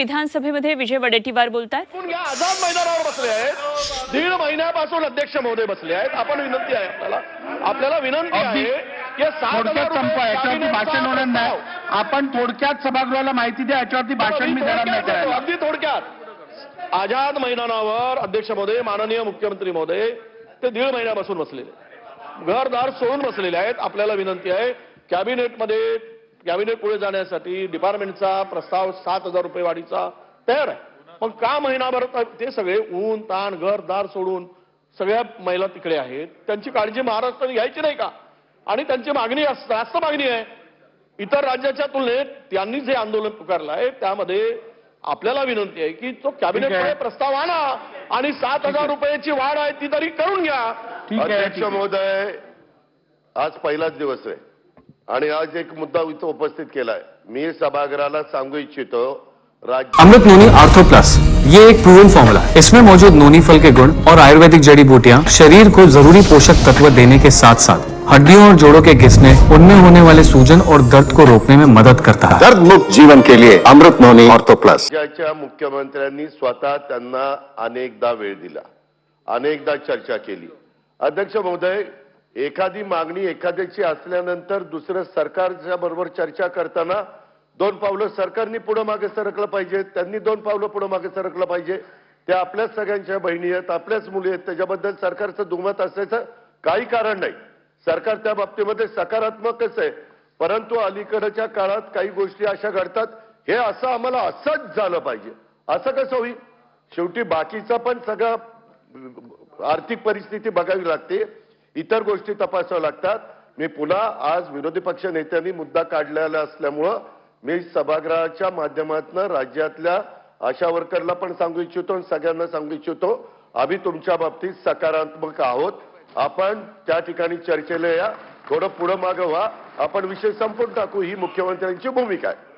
विधानसभेमध्ये विजय वडेट्टीवार बोलतात आझाद मैदानावर बसले आहेत? दीड महिन्यापासून अध्यक्ष महोदय बसले आहेत. आपण विनंती आहे आपल्याला. आपल्याला विनंती आहे थोडक्यात संपवा याच्यावरती भाषण होणार नाही. आपण थोडक्यात सभागृहाला माहिती द्या याच्यावरती भाषण मी देणार नाही अगदी थोडक्यात. आझाद मैदानावर अध्यक्ष महोदय माननीय मुख्यमंत्री महोदय ते दीड महिन्यापासून बसलेले घरदार सोडून बसलेले आहेत. आपल्याला विनंती आहे कॅबिनेटमध्ये कॅबिनेट पुढे जाण्यासाठी डिपार्टमेंटचा प्रस्ताव सात हजार रुपये वाढीचा तयार आहे. पण का महिनाभर ते सगळे ऊन ताण घरदार सोडून सगळ्या महिला तिकडे आहेत? त्यांची काळजी महाराष्ट्राने घ्यायची नाही का? आणि त्यांची मागणी जास्त जास्त मागणी आहे. इतर राज्याच्या तुलनेत त्यांनी जे आंदोलन पुकारलं आहे त्यामध्ये आपल्याला विनंती आहे की तो कॅबिनेटमध्ये प्रस्ताव आणा आणि सात हजार रुपयाची वाढ आहे ती तरी करून घ्या. ठीक आहे अध्यक्ष. महोदय आज पहिलाच दिवस आहे. आणि आज एक मुद्दा इथं उपस्थित केलाय. मी सभागृहाला सांगू इच्छितो राज्य अमृत नोनी आर्थो प्लस ये एक प्रूवन फॉर्मूला इसमें मौजूद नोनी फल के गुण और आयुर्वेदिक जड़ी बूटियाँ शरीर को जरूरी पोषक तत्व देने के साथ साथ हड्डियों और जोड़ों के घिसने उनमें होने वाले सूजन और दर्द को रोकने में मदद करता है। दर्द मुक्त जीवन के लिए अमृत नोनी ऑर्थो प्लस राज्याच्या मुख्यमंत्र्यांनी स्वतः त्यांना अनेकदा वेळ दिला. अनेकदा चर्चा केली. अध्यक्ष महोदय एखादी मागणी एखाद्याची असल्यानंतर दुसरं सरकारच्या बरोबर चर्चा करताना दोन पावलं सरकारनी पुढं मागे सरकलं पाहिजे त्यांनी दोन पावलं पुढं मागे सरकलं पाहिजे. त्या आपल्याच सगळ्यांच्या बहिणी आहेत आपल्याच मुली आहेत त्याच्याबद्दल सरकारचं दुमत असायचं काही कारण नाही. सरकार त्या बाबतीमध्ये सकारात्मकच आहे. परंतु अलीकडच्या काळात काही गोष्टी अशा घडतात हे असं आम्हाला असंच झालं पाहिजे. असं कसं होईल? शेवटी बाकीचा पण सगळा आर्थिक परिस्थिती बघावी लागते. इतर गोष्टी तपासाव्या लागतात. मी पुन्हा आज विरोधी पक्ष नेत्यांनी मुद्दा काढलेला असल्यामुळं मी सभागृहाच्या माध्यमातून राज्यातल्या आशा वर्करला पण सांगू इच्छितो आणि सगळ्यांना सांगू इच्छितो. आम्ही तुमच्या बाबतीत सकारात्मक आहोत. आपण त्या ठिकाणी चर्चेला या. थोडं पुढं मागं व्हा. आपण विषय संपून टाकू. ही मुख्यमंत्र्यांची भूमिका आहे.